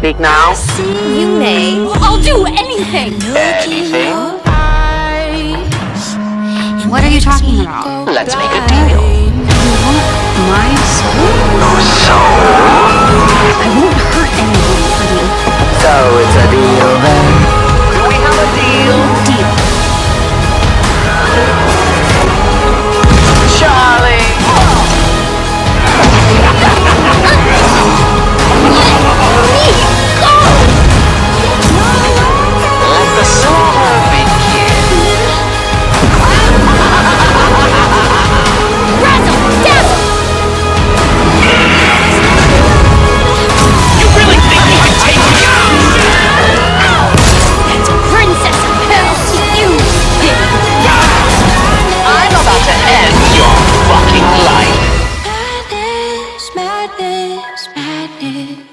I speak now? You may. I'll do anything. Anything? What are you talking about? Let's make a deal. is madness.